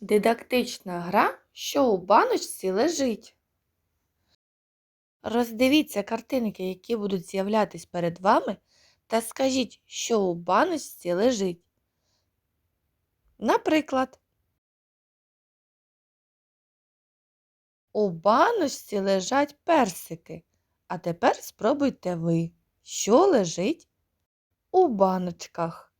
Дидактична гра, що у баночці лежить. Роздивіться картинки, які будуть з'являтись перед вами, та скажіть, що у баночці лежить. Наприклад, у баночці лежать персики. А тепер спробуйте ви, що лежить у баночках.